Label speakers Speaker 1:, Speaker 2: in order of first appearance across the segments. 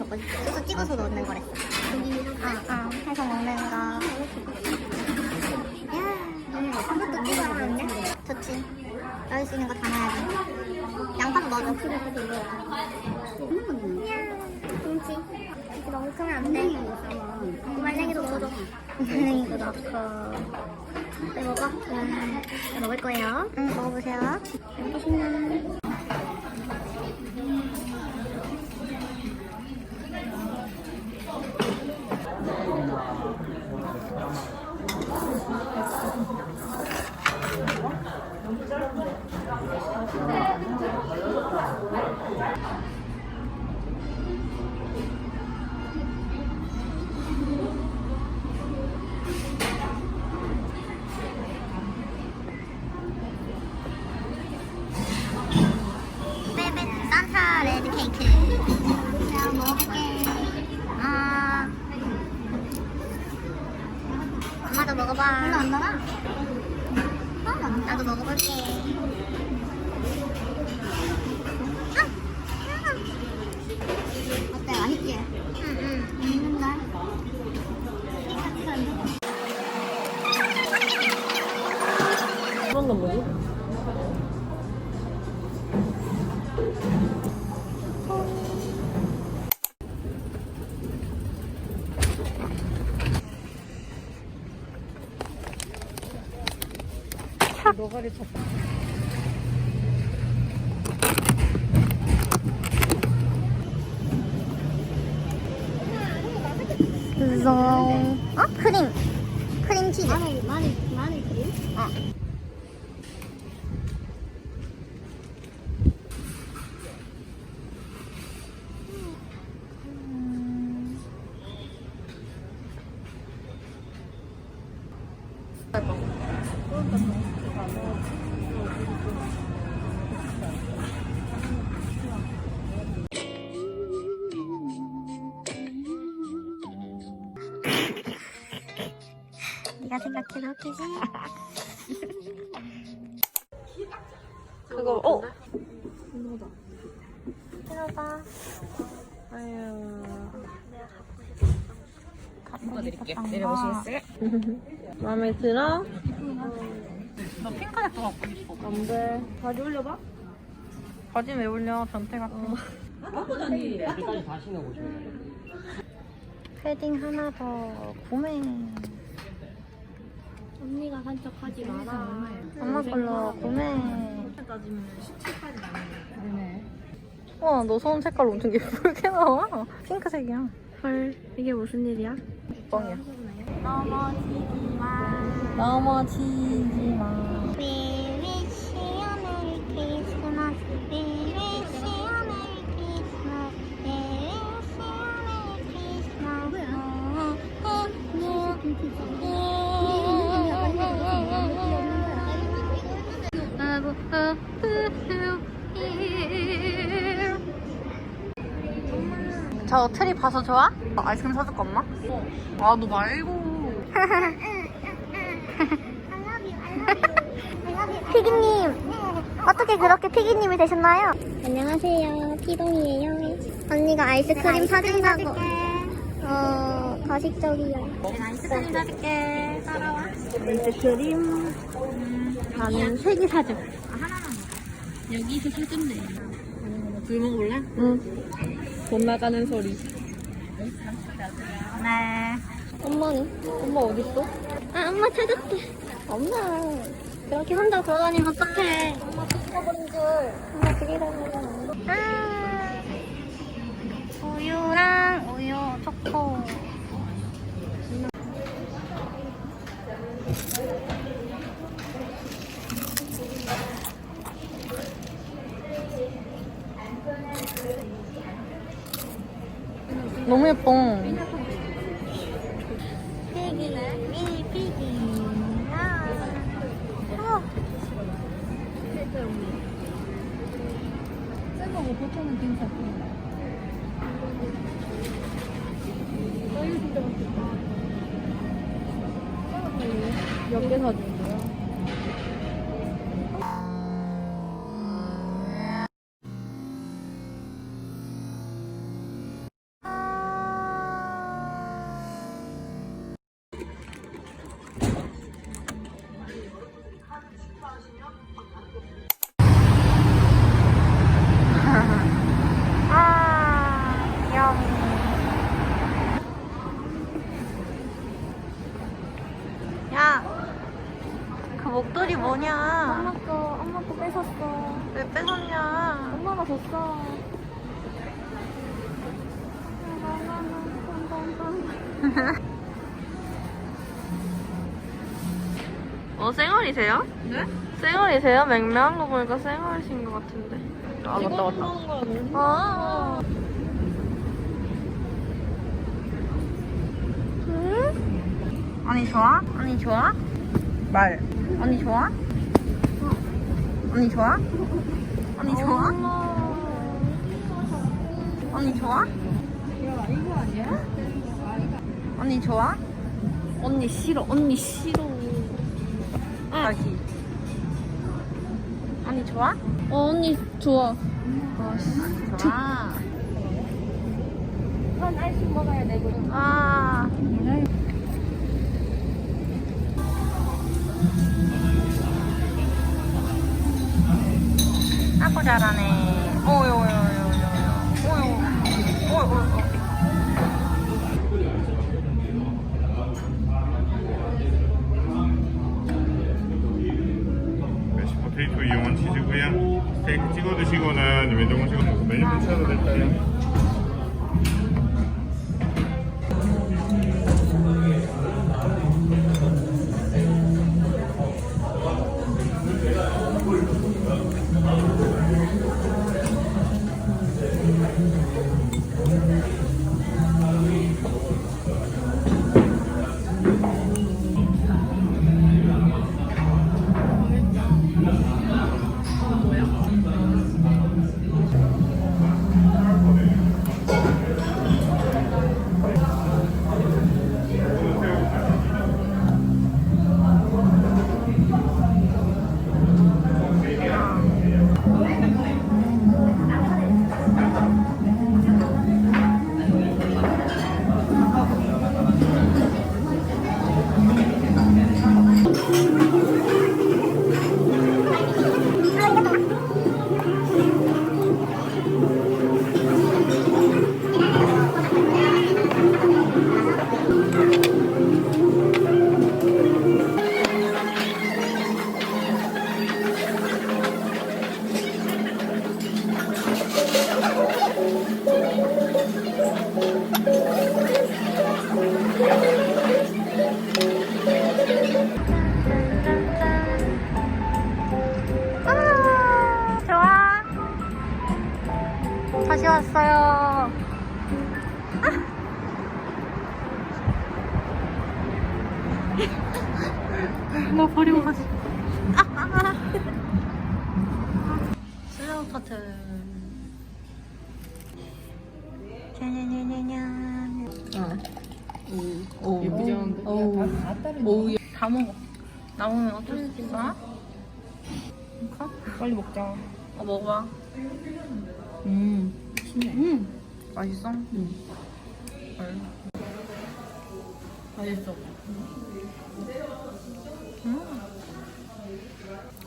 Speaker 1: 저거 소스 찍어서 넣는 거랬어. 아, 아, 해서 먹는 거. 야, 한것도 찍어놨네. 좋지. 넣을 수 있는 거다 넣어야지. 양파도 넣어줘. 김치. 이거 너무 크면 안 돼. 말랭이도 넣어줘. 말랭이도 넣고. 네, 먹어. 음, 네, 먹을 거예요. 응, 먹어보세요. 잘 먹겠 케이크. 자, 먹어볼게. 아. 엄마도 먹어봐. 별로 안? 어, 나도 먹어볼게.
Speaker 2: 노가리 쳤다.
Speaker 1: long. 어? 크림. 크림 치즈.
Speaker 3: 마늘 마늘 마늘 크림?
Speaker 1: 어. 네가 생각해도 웃기지?
Speaker 2: 그거 어?
Speaker 1: 들어봐.
Speaker 2: 아유.
Speaker 1: 갖고
Speaker 2: 드릴게.
Speaker 1: 싶었던 거.
Speaker 2: 내려보시겠어요? 마음에 들어? 나 핑크색도 갖고 싶어. 안 돼. 바지 올려봐. 바지 왜 올려? 변태 같아.
Speaker 1: 패딩 하나 더 구매.
Speaker 3: 언니가 산척하지 마라.
Speaker 1: 엄마 걸로 구매.
Speaker 2: 따지면 17까지 나오네.
Speaker 1: 와, 너 손 색깔 엄청 예쁘게 나와. 핑크색이야.
Speaker 3: 헐 이게 무슨 일이야?
Speaker 1: 뻥이야.
Speaker 3: 넘어지지 마.
Speaker 1: 넘어지지 마. 저 트리 봐서 좋아?
Speaker 2: 어, 아이스크림 사줄 거 없나? 아, 너 말고.
Speaker 1: 피기님, 어떻게 그렇게 피기님이 되셨나요?
Speaker 4: 안녕하세요. 피동이에요.
Speaker 1: 언니가 아이스크림 사준다고. 어, 가식적이야.
Speaker 2: 아이스크림 사줄게. 따라와.
Speaker 1: 아이스크림. 나는 세 개 사줘.
Speaker 2: 여기서 사준대. 둘 먹어볼래?
Speaker 1: 응.
Speaker 2: 돈 나가는 소리.
Speaker 1: 네.
Speaker 3: 엄마는? 엄마 어디 있어?
Speaker 1: 아, 엄마 찾았대.
Speaker 3: 엄마.
Speaker 1: 그렇게 혼자 돌아다니면 어떡해. 엄마 죽어버린 줄. 엄마 그리라고. 아. 우유랑 우유 초코.
Speaker 2: 너무 예뻐.
Speaker 1: 사 목도리
Speaker 2: 뭐냐? 엄마 거, 엄마 거 뺏었어. 왜 뺏었냐?
Speaker 3: 엄마가 줬어.
Speaker 2: 어, 쌩얼이세요? 네? 쌩얼이세요? 맹맹한 거 보니까 쌩얼이신 것 같은데. 아, 맞다, 맞다. 아, 아. 아니, 좋아? 아니, 좋아? 말. 언니 좋아? 언니 좋아? 언니 좋아? 언니 좋아? 언니 좋아?
Speaker 3: 언니 싫어. 언니 싫어.
Speaker 2: 다시. 언니 좋아?
Speaker 3: 어, 언니 좋아.
Speaker 2: 좋아.
Speaker 3: 한 알씩 먹어야 되고.
Speaker 2: 아. 아고 잘하네. 오요, 오요, 오요, 오요. 오요. 오요, 오요.
Speaker 5: 메시 포테이토 이용한 치즈고요. 스테이크 찍어 드시거나 왼쪽은 찍어 먹고 메뉴 붙여도 될까요?
Speaker 2: Thank you. 왔어요. 아. 나 버리고 가지. 슬로우 커튼. 냐냐냐냐냐. 오. 예쁘지 않은데? 오. 오. 다 먹어. 남으면 어쩔 수 있어?
Speaker 3: 빨리 먹자.
Speaker 2: 어, 먹어봐. 음. 음. 맛있어? 응. 맛있어. 음.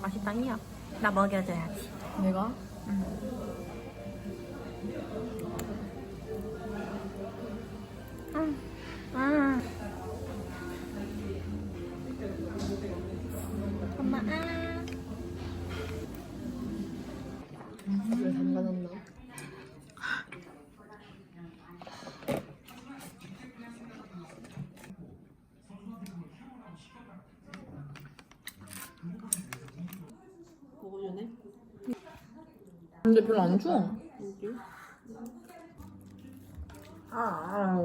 Speaker 2: 맛있다니야. 나 먹여줘야지.
Speaker 3: 내가?
Speaker 2: 응. 응. 엄마, 아.
Speaker 3: 근데 별로 안 추워.
Speaker 2: 아.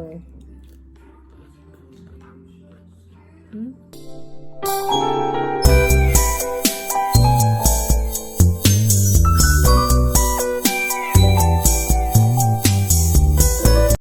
Speaker 3: 응?